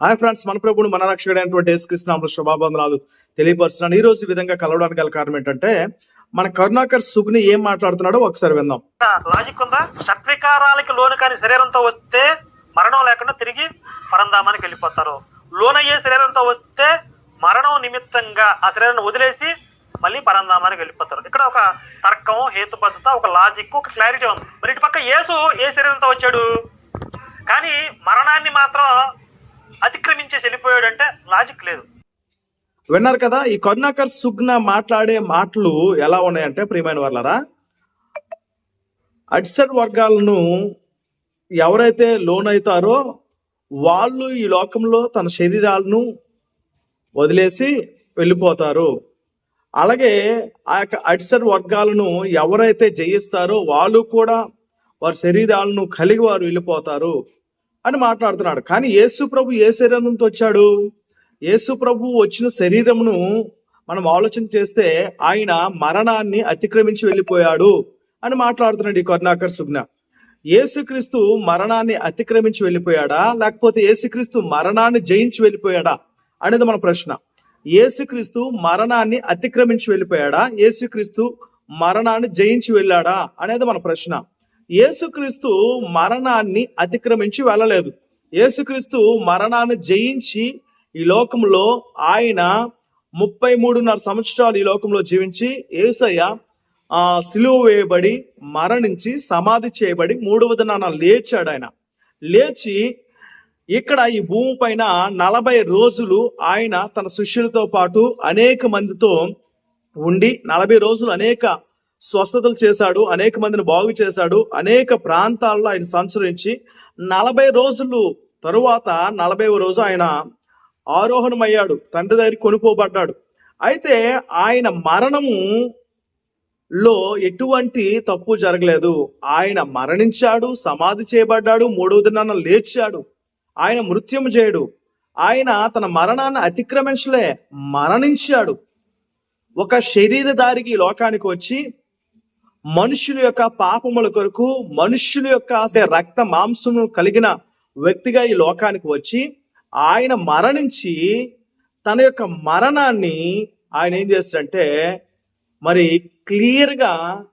Hi friends మన ప్రభుడు మన రక్షకుడైనటువంటి యేసుకృష్ణ శుభాబంధనాలు తెలియపరుస్తున్నాను. ఈ రోజు ఈ విధంగా కలవడానికి గల కారణం ఏంటంటే మన కరుణాకర్ సుగ్ని ఏం మాట్లాడుతున్నాడో ఒకసారి విందాం. లాజిక్ ఉందా? షట్వికారాలకి లోను కాని శరీరంతో వస్తే మరణం లేకుండా తిరిగి పరంధామానికి వెళ్ళిపోతారు. లోనయ్యే శరీరంతో వస్తే మరణం నిమిత్తంగా ఆ శరీరాన్ని వదిలేసి మళ్ళీ పరంధామానికి వెళ్ళిపోతారు. ఇక్కడ ఒక తర్కం హేతుబద్ధత ఒక లాజిక్ ఒక క్లారిటీ ఉంది. మరి ఇటు పక్క యేసు ఏ శరీరంతో వచ్చాడు? కానీ మరణాన్ని మాత్రం అతిక్రమించేసి వెళ్ళిపోయాడు అంటే లాజిక్ లేదు. విన్నారు కదా ఈ కరుణాకర్ సుగ్న మాట్లాడే మాటలు ఎలా ఉన్నాయంటే ప్రియమైన వాళ్ళరా అడ్సెడ్ వర్గాలను ఎవరైతే లోన్ అవుతారో వాళ్ళు ఈ లోకంలో తన శరీరాలను వదిలేసి వెళ్ళిపోతారు. అలాగే ఆ యొక్క అడిసెడ్ వర్గాలను ఎవరైతే జయిస్తారో వాళ్ళు కూడా వారి శరీరాలను కలిగి వారు వెళ్ళిపోతారు. అని మాట్లాడుతున్నాడు. కానీ యేసు ప్రభు ఏ శరీరంతో వచ్చాడు? యేసు ప్రభు వచ్చిన శరీరమును మనం ఆలోచన చేస్తే ఆయన మరణాన్ని అతిక్రమించి వెళ్ళిపోయాడు అని మాట్లాడుతున్నాడు ఈ కరుణాకర్ సుజ్ఞ. యేసుక్రీస్తు మరణాన్ని అతిక్రమించి వెళ్ళిపోయాడా? లేకపోతే యేసుక్రీస్తు మరణాన్ని జయించి వెళ్ళిపోయాడా? అనేది మన ప్రశ్న. యేసుక్రీస్తు మరణాన్ని అతిక్రమించి వెళ్ళిపోయాడా? యేసుక్రీస్తు మరణాన్ని జయించి వెళ్ళాడా? అనేది మన ప్రశ్న. యేసుక్రీస్తు మరణాన్ని అతిక్రమించి వెళ్ళలేదు. యేసుక్రీస్తు మరణాన్ని జయించి ఈ లోకంలో ఆయన ముప్పై మూడున్నర సంవత్సరాలు ఈ లోకంలో జీవించి ఏసయ్య ఆ సిలువ వేయబడి మరణించి సమాధి చేయబడి మూడవ దినాన లేచాడు ఆయన. లేచి ఇక్కడ ఈ భూమి పైన నలభై రోజులు ఆయన తన శిష్యులతో పాటు అనేక మందితో ఉండి నలభై రోజులు అనేక స్వస్థతలు చేశాడు అనేక మందిని బాగు చేశాడు అనేక ప్రాంతాల్లో ఆయన సంచరించి నలభై రోజులు తరువాత నలభై రోజు ఆయన ఆరోహణమయ్యాడు తండ్రి దగ్గర కొనుక్కోబడ్డాడు. అయితే ఆయన మరణము లో ఎటువంటి తప్పు జరగలేదు. ఆయన మరణించాడు సమాధి చేయబడ్డాడు మూడవ దినాన లేచాడు. ఆయన మృత్యం చేయడు. ఆయన తన మరణాన్ని అతిక్రమించలే మరణించాడు. ఒక శరీరధారికి ఈ లోకానికి వచ్చి మనుషుల యొక్క పాపముల కొరకు మనుషుల యొక్క రక్త మాంసము కలిగిన వ్యక్తిగా ఈ లోకానికి వచ్చి ఆయన మరణించి తన యొక్క మరణాన్ని ఆయన ఏం చేస్తాడంటే మరి క్లియర్గా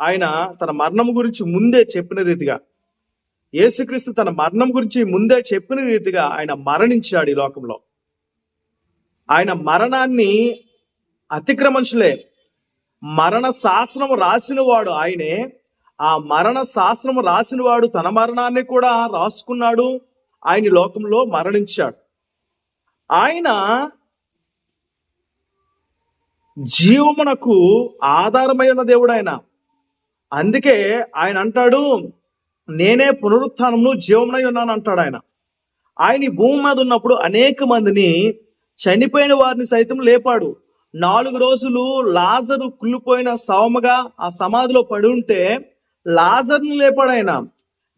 ఆయన తన మరణం గురించి ముందే చెప్పిన రీతిగా యేసుక్రీస్తు తన మరణం గురించి ముందే చెప్పిన రీతిగా ఆయన మరణించాడు ఈ లోకంలో. ఆయన మరణాన్ని అతిక్రమించలే. మరణ శాసనం రాసిన వాడు ఆయనే. ఆ మరణ శాసనం రాసిన వాడు తన మరణాన్ని కూడా రాసుకున్నాడు. ఆయన లోకంలో మరణించాడు. ఆయన జీవమునకు ఆధారమైన దేవుడు ఆయన. అందుకే ఆయన అంటాడు నేనే పునరుత్నమును జీవమునై ఉన్నాను అంటాడు ఆయన. ఆయన భూమి మీద ఉన్నప్పుడు అనేక మందిని చనిపోయిన వారిని సైతం లేపాడు. నాలుగు రోజులు లాజరు కుళ్ళిపోయిన సోమగా ఆ సమాధిలో పడి ఉంటే లాజర్ను లేపాడు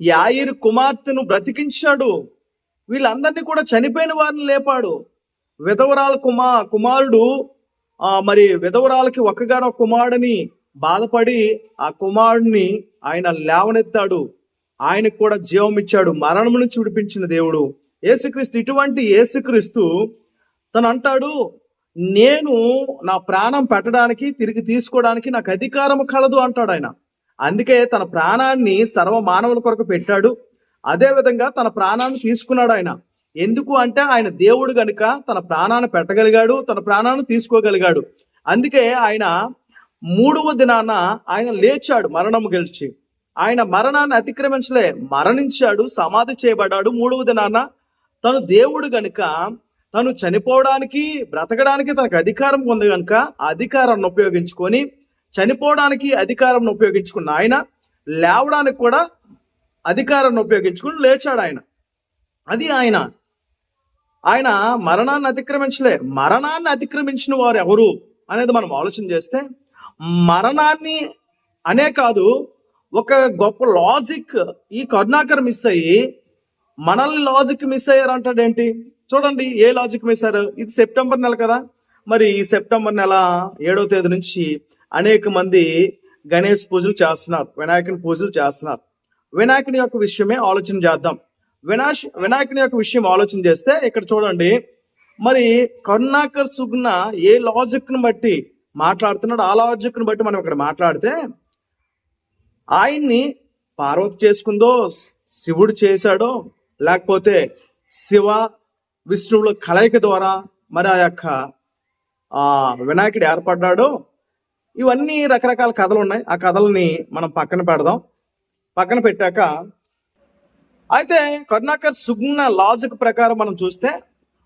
యాయిర్ కుమార్తెను బ్రతికించాడు. వీళ్ళందరినీ కూడా చనిపోయిన వారిని లేపాడు. విధవరాల కుమా కుమారుడు ఆ మరి విధవరాలకి ఒక్కగానో కుమారుడిని బాధపడి ఆ కుమారుడిని ఆయన లేవనెత్తాడు. ఆయనకు కూడా జీవం ఇచ్చాడు. మరణం నుంచి విడిపించిన దేవుడు. ఏసుక్రీస్తు ఇటువంటి యేసుక్రీస్తు తను అంటాడు నేను నా ప్రాణం పెట్టడానికి తిరిగి తీసుకోవడానికి నాకు అధికారం కలదు అంటాడు ఆయన. అందుకే తన ప్రాణాన్ని సర్వ మానవుల కొరకు పెట్టాడు. అదే విధంగా తన ప్రాణాన్ని తీసుకున్నాడు ఆయన. ఎందుకు అంటే ఆయన దేవుడు గనుక తన ప్రాణాన్ని పెట్టగలిగాడు తన ప్రాణాన్ని తీసుకోగలిగాడు. అందుకే ఆయన మూడవ దినాన ఆయన లేచాడు మరణము గెలిచి. ఆయన మరణాన్ని అతిక్రమించలే మరణించాడు సమాధి చేయబడ్డాడు మూడవ దినాన. తను దేవుడు గనుక తను చనిపోవడానికి బ్రతకడానికి తనకు అధికారం ఉంది కనుక అధికారాన్ని ఉపయోగించుకొని చనిపోవడానికి అధికారాన్ని ఉపయోగించుకున్న ఆయన లేవడానికి కూడా అధికారాన్ని ఉపయోగించుకుని లేచాడు ఆయన. అది ఆయన. ఆయన మరణాన్ని అతిక్రమించలే. మరణాన్ని అతిక్రమించిన వారు ఎవరు అనేది మనం ఆలోచన చేస్తే మరణాన్ని అనే కాదు ఒక గొప్ప లాజిక్ ఈ కరుణాకర్ మిస్ అయ్యి మనల్ని లాజిక్ మిస్ అయ్యారు అంటాడేంటి చూడండి ఏ లాజిక్ వేశారు? ఇది సెప్టెంబర్ నెల కదా? మరి ఈ సెప్టెంబర్ నెల ఏడవ తేదీ నుంచి అనేక మంది గణేష్ పూజలు చేస్తున్నారు వినాయకుని పూజలు చేస్తున్నారు. వినాయకుని యొక్క విషయమే ఆలోచన చేద్దాం. వినాశ వినాయకుని యొక్క విషయం ఆలోచన చేస్తే ఇక్కడ చూడండి మరి కరుణాకర్ సుగ్న ఏ లాజిక్ను బట్టి మాట్లాడుతున్నాడు ఆ లాజిక్ను బట్టి మనం ఇక్కడ మాట్లాడితే ఆయన్ని పార్వతి చేసుకుందో శివుడు చేశాడో లేకపోతే శివ విష్ణువుల కలయిక ద్వారా మరి ఆ యొక్క ఆ వినాయకుడు ఏర్పడ్డాడో ఇవన్నీ రకరకాల కథలు ఉన్నాయి. ఆ కథల్ని మనం పక్కన పెడదాం. పక్కన పెట్టాక అయితే కరుణాకర్ సుగ్న లాజిక్ ప్రకారం మనం చూస్తే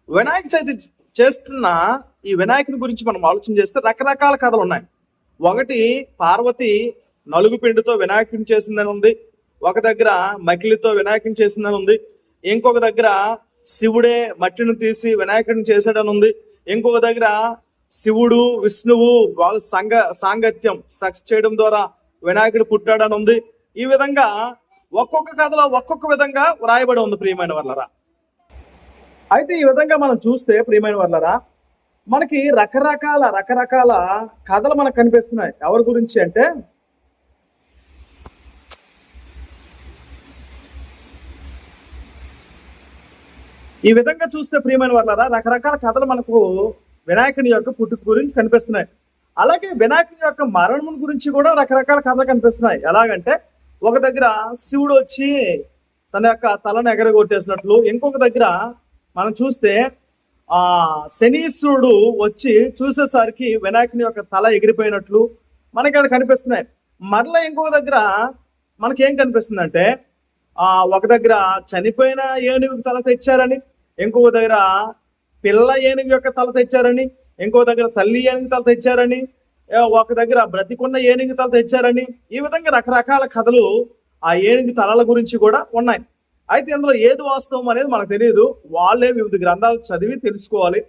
వినాయక చవితి చేస్తున్న ఈ వినాయకుని గురించి మనం ఆలోచన చేస్తే రకరకాల కథలు ఉన్నాయి. ఒకటి పార్వతి నలుగు పిండితో వినాయకుని చేసిందని ఉంది. ఒక దగ్గర మకిలితో వినాయకుని చేసిందని ఉంది. ఇంకొక దగ్గర శివుడే మట్టిని తీసి వినాయకుడిని చేశాడని ఉంది ఇంకొక దగ్గర శివుడు విష్ణువు వాళ్ళ సంగ సాంగత్యం సక్స్ చేయడం ద్వారా వినాయకుడు పుట్టాడని ఉంది ఈ విధంగా ఒక్కొక్క కథలో ఒక్కొక్క విధంగా వ్రాయబడి ఉంది ప్రియమైన వాళ్ళరా అయితే ఈ విధంగా మనం చూస్తే ప్రియమైన వాళ్ళరా మనకి రకరకాల రకరకాల కథలు మనకు కనిపిస్తున్నాయి. ఎవరి గురించి అంటే ఈ విధంగా చూస్తే ప్రియమైన వాళ్ళరా రకరకాల కథలు మనకు వినాయకుని యొక్క పుట్టుక గురించి కనిపిస్తున్నాయి. అలాగే వినాయకుని యొక్క మరణం గురించి కూడా రకరకాల కథలు కనిపిస్తున్నాయి. ఎలాగంటే ఒక దగ్గర శివుడు వచ్చి తన యొక్క తలను ఎగరగొట్టేసినట్లు ఇంకొక దగ్గర మనం చూస్తే ఆ శనీశ్వరుడు వచ్చి చూసేసరికి వినాయకుని యొక్క తల ఎగిరిపోయినట్లు మనకి అక్కడ కనిపిస్తున్నాయి. మరలా ఇంకొక దగ్గర మనకి ఏం కనిపిస్తుందంటే ఆ ఒక దగ్గర చనిపోయిన ఏనుగు తల తెచ్చారని ఇంకొక దగ్గర పిల్ల ఏనుగు యొక్క తల తెచ్చారని ఇంకో దగ్గర తల్లి ఏనుగు తల తెచ్చారని ఒక దగ్గర బ్రతికున్న ఏనుగు తల తెచ్చారని ఈ విధంగా రకరకాల కథలు ఆ ఏనుగు తలల గురించి కూడా ఉన్నాయి. అయితే ఇందులో ఏది వాస్తవం అనేది మనకు తెలియదు. వాళ్ళే వివిధ గ్రంథాలు చదివి తెలుసుకోవాలి.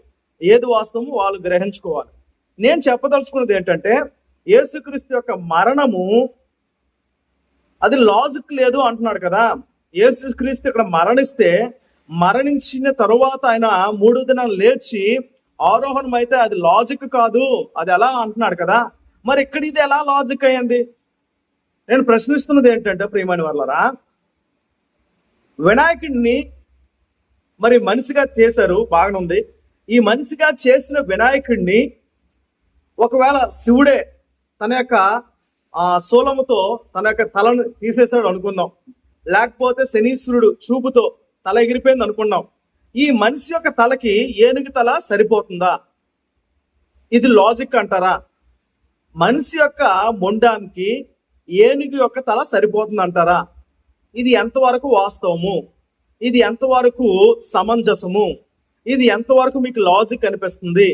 ఏది వాస్తవము వాళ్ళు గ్రహించుకోవాలి. నేను చెప్పదలుచుకున్నది ఏంటంటే యేసుక్రీస్తు యొక్క మరణము అది లాజిక్ లేదు అంటున్నాడు కదా. యేసుక్రీస్తు ఇక్కడ మరణిస్తే మరణించిన తరువాత ఆయన మూడు దినాలు లేచి ఆరోహణం అయితే అది లాజిక్ కాదు. అది ఎలా అంటున్నాడు కదా. మరి ఇక్కడ ఇది ఎలా లాజిక్ అయ్యింది? నేను ప్రశ్నిస్తున్నది ఏంటంటే ప్రియమైన వాళ్ళరా వినాయకుడిని మరి మనిషిగా చేశారు బాగానే ఉంది. ఈ మనిషిగా చేసిన వినాయకుడిని ఒకవేళ శివుడే తన యొక్క ఆ శూలముతో తన యొక్క తలను తీసేశాడు అనుకుందాం. లేకపోతే శనీశ్వరుడు చూపుతో తల ఎగిరిపోయింది అనుకున్నాం ఈ మనిషి యొక్క తలకి ఏనుగు తల సరిపోతుందా? ఇది లాజిక్ అంటారా? మనిషి యొక్క మొండానికి ఏనుగు యొక్క తల సరిపోతుంది అంటారా ఇది ఎంతవరకు వాస్తవము? ఇది ఎంతవరకు సమంజసము? ఇది ఎంతవరకు మీకు లాజిక్ అనిపిస్తుంది?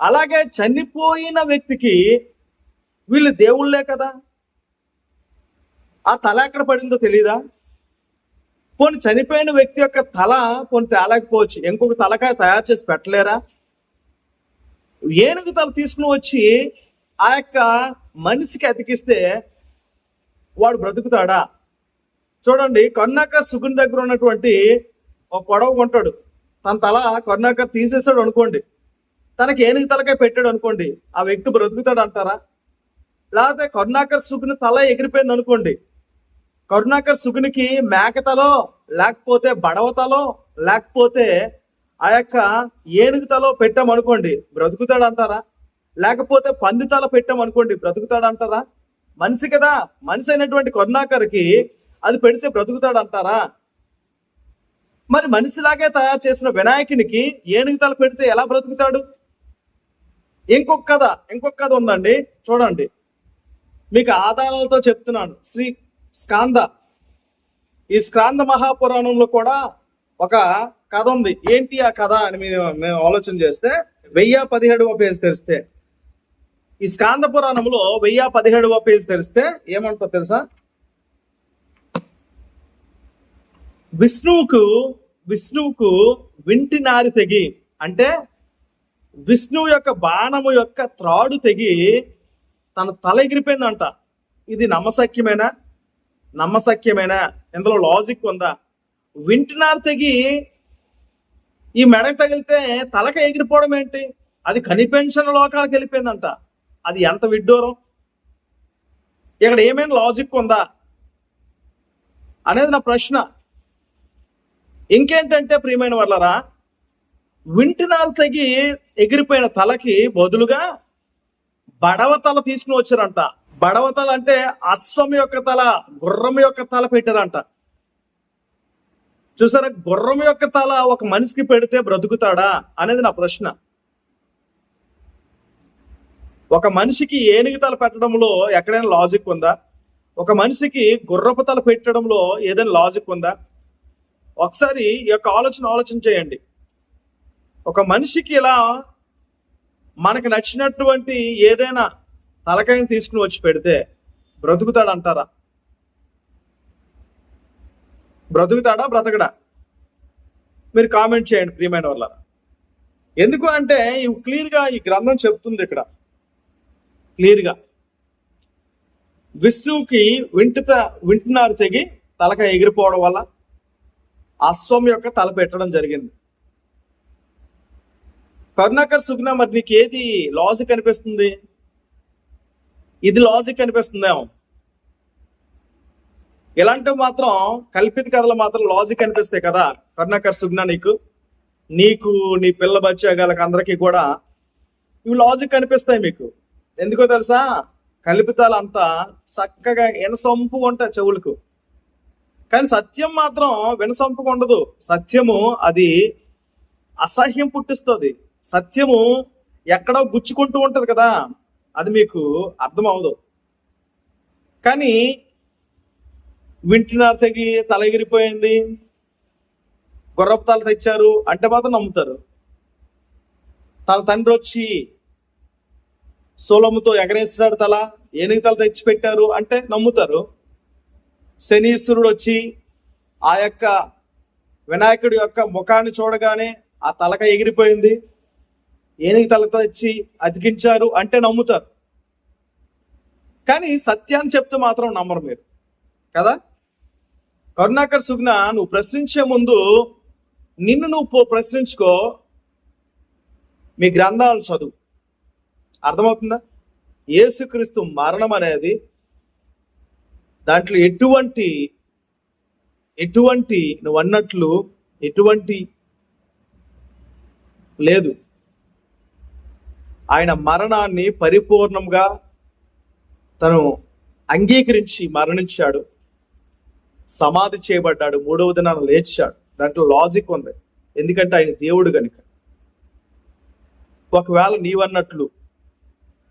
అలాగే చనిపోయిన వ్యక్తికి వీళ్ళు దేవుళ్ళే కదా? ఆ తల ఎక్కడ పడిందో తెలీదా? పోనీ చనిపోయిన వ్యక్తి యొక్క తల పోనీ తేలేకపోవచ్చు. ఇంకొక తలకాయ తయారు చేసి పెట్టలేరా? ఏనుగు తల తీసుకుని వచ్చి ఆ యొక్క మనిషికి అతికిస్తే వాడు బ్రతుకుతాడా? చూడండి కరుణాకర్ సుగుని దగ్గర ఉన్నటువంటి ఒక పొడవ కొంటాడు. తన తల కరుణాకర్ తీసేసాడు అనుకోండి. తనకి ఏనుగు తలకాయ పెట్టాడు అనుకోండి. ఆ వ్యక్తి బ్రతుకుతాడు అంటారా లేకపోతే కరుణాకర్ సుగుని తల ఎగిరిపోయింది అనుకోండి. కరుణాకర్ సుగునికి మేకతలో లేకపోతే బడవతలో లేకపోతే ఆ యొక్క ఏనుగు తలో పెట్టామనుకోండి బ్రతుకుతాడు అంటారా? లేకపోతే పంది తల పెట్టామనుకోండి బ్రతుకుతాడు అంటారా? మనిషి కదా. మనిషి అయినటువంటి కరుణాకర్కి అది పెడితే బ్రతుకుతాడు అంటారా? మరి మనిషిలాగే తయారు చేసిన వినాయకునికి ఏనుగు తల పెడితే ఎలా బ్రతుకుతాడు? ఇంకొక కథ ఇంకొక కథ ఉందండి. చూడండి. మీకు ఆధారాలతో చెప్తున్నాను. శ్రీ స్కాంద. ఈ స్కాంద మహాపురాణంలో కూడా ఒక కథ ఉంది. ఏంటి ఆ కథ అని మీరు మేము ఆలోచన చేస్తే వెయ్యి పదిహేడవ పేజ్ తెరిస్తే. ఈ స్కాంద పురాణంలో వెయ్యి పదిహేడవ పేజ్ తెరిస్తే ఏమంటో తెలుసా? విష్ణువుకు విష్ణువుకు వింటి నారి తెగి. అంటే విష్ణువు యొక్క బాణము యొక్క త్రాడు తెగి తన తల ఎగిరిపోయిందంట ఇది నమ్మసక్యమేనా నమ్మసక్యమేనా ఇందులో లాజిక్ ఉందా? వింటున్నారు తెగి ఈ మెడకు తగిలితే తలక ఎగిరిపోవడం ఏంటి? అది కనిపెన్షన్ లోకాలకు వెళ్ళిపోయిందంట. అది ఎంత విడ్డూరం? ఇక్కడ ఏమైనా లాజిక్ ఉందా? అనేది నా ప్రశ్న. ఇంకేంటంటే ప్రియమైన వాళ్ళరా వింటినాలు తెగి ఎగిరిపోయిన తలకి బదులుగా బడవ తల తీసుకుని వచ్చారంట. బడవ తల అంటే అశ్వం యొక్క తల గుర్రం యొక్క తల పెట్టారంట. చూసారా గుర్రం యొక్క తల ఒక మనిషికి పెడితే బ్రతుకుతాడా అనేది నా ప్రశ్న. ఒక మనిషికి ఏనుగు తల పెట్టడంలో ఎక్కడైనా లాజిక్ ఉందా? ఒక మనిషికి గుర్రపు తల పెట్టడంలో ఏదైనా లాజిక్ ఉందా? ఒకసారి ఈ యొక్క ఆలోచన ఆలోచన చేయండి. ఒక మనిషికి ఇలా మనకు నచ్చినటువంటి ఏదైనా తలకాయని తీసుకుని వచ్చి పెడితే బ్రతుకుతాడంటారా? బ్రతుకుతాడా బ్రతకడా? మీరు కామెంట్ చేయండి ప్రియమైన వాళ్ళ ఎందుకు అంటే ఇవి క్లియర్గా ఈ గ్రంథం చెప్తుంది ఇక్కడ. క్లియర్గా. విష్ణువుకి వింటుత వింటున్నారు తెగి తలక ఎగిరిపోవడం వల్ల అశ్వం యొక్క తల పెట్టడం జరిగింది. కరుణాకర్ సుగ్న మరి నీకు ఏది లాజిక్ అనిపిస్తుంది ఇది లాజిక్ అనిపిస్తుందేమో ఇలాంటివి మాత్రం కల్పిత కథలు మాత్రం లాజిక్ అనిపిస్తాయి కదా కరుణాకర్ సుగ్న నీకు. నీకు నీ పిల్ల బచ్చాగాలకు అందరికీ కూడా ఇవి లాజిక్ అనిపిస్తాయి మీకు. ఎందుకో తెలుసా? కల్పితాలు అంతా చక్కగా వినసొంపు ఉంటాయి చెవులకు. కానీ సత్యం మాత్రం వినసొంపుగా ఉండదు. సత్యము అది అసహ్యం పుట్టిస్తుంది. సత్యము ఎక్కడో గుచ్చుకుంటూ ఉంటుంది కదా అది మీకు అర్థం అవదు కానీ వింటున్నారు తెగి తల ఎగిరిపోయింది గుర్రపు తల తెచ్చారు అంటే మాత్రం నమ్ముతారు. తన తండ్రి వచ్చి సోలముతో ఎగరేస్తాడు తల ఏనుగు తల తెచ్చి పెట్టారు అంటే నమ్ముతారు. శనీశ్వరుడు వచ్చి ఆ యొక్క వినాయకుడి యొక్క ముఖాన్ని చూడగానే ఆ తలక ఎగిరిపోయింది. ఏనుగు తల తెచ్చి అతికించారు అంటే నమ్ముతారు. కానీ సత్యాన్ని చెప్తే మాత్రం నమ్మరు మీరు. కదా? కరుణాకర్ సుగ్న నువ్వు ప్రశ్నించే ముందు నిన్ను నువ్వు ప్రశ్నించుకో. మీ గ్రంథాలు చదువు. అర్థమవుతుందా? యేసుక్రీస్తు మరణం అనేది దాంట్లో ఎటువంటి ఎటువంటి నువ్వు అన్నట్లు ఎటువంటి లేదు. ఆయన మరణాన్ని పరిపూర్ణంగా తను అంగీకరించి మరణించాడు. సమాధి చేయబడ్డాడు. మూడవ దినాన లేచాడు. దాంట్లో లాజిక్ ఉంది. ఎందుకంటే ఆయన దేవుడు కనుక ఒకవేళ నీవన్నట్లు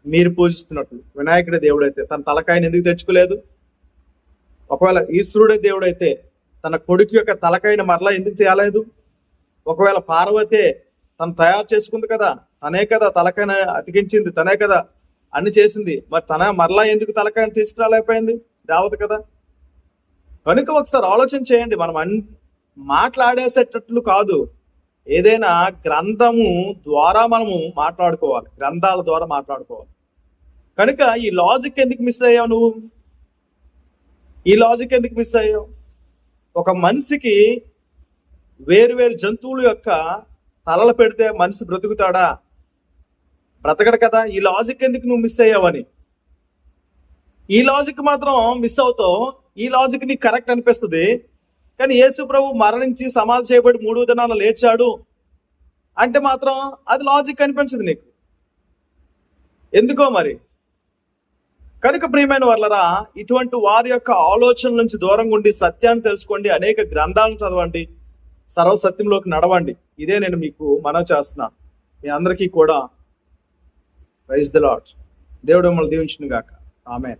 మీరు పూజిస్తున్నట్లు వినాయకుడే దేవుడైతే తన తలకాయని ఎందుకు తెచ్చుకోలేదు? ఒకవేళ ఈశ్వరుడే దేవుడైతే తన కొడుకు యొక్క తలకాయని మరలా ఎందుకు తేలేదు? ఒకవేళ పార్వతే తను తయారు చేసుకుంది కదా తనే కదా తలకాయన అతికించింది తనే కదా అన్ని చేసింది. మరి తన మరలా ఎందుకు తలకాయని తీసుకురాలేకపోయింది? దేవత కదా. కనుక ఒకసారి ఆలోచన చేయండి మనం అన్ మాట్లాడేసేటట్లు కాదు. ఏదైనా గ్రంథము ద్వారా మనము మాట్లాడుకోవాలి గ్రంథాల ద్వారా మాట్లాడుకోవాలి. కనుక ఈ లాజిక్ ఎందుకు మిస్ అయ్యావు నువ్వు? ఈ లాజిక్ ఎందుకు మిస్ అయ్యావు? ఒక మనిషికి వేరు వేరు జంతువుల యొక్క తలలు పెడితే మనిషి బ్రతుకుతాడా? బ్రతకడు కదా. ఈ లాజిక్ ఎందుకు నువ్వు మిస్ అయ్యావని? ఈ లాజిక్ మాత్రం మిస్ అవుతావు. ఈ లాజిక్ నీకు కరెక్ట్ అనిపిస్తుంది. కానీ యేసు ప్రభు మరణించి సమాధి చేయబడి మూడు దినాలు లేచాడు అంటే మాత్రం అది లాజిక్ అనిపించదు నీకు. ఎందుకో మరి? కనుక ప్రియమైన వాళ్ళరా ఇటువంటి వారి యొక్క ఆలోచన నుంచి దూరంగా ఉండి సత్యాన్ని తెలుసుకోండి. అనేక గ్రంథాలను చదవండి. సర్వసత్యంలోకి నడవండి. ఇదే నేను మీకు మనవి చేస్తున్నాను మీ అందరికీ కూడా ప్రైజ్ ద లాడ్ దేవుడు మిమ్మల్ని దీవించును గాక ఆమె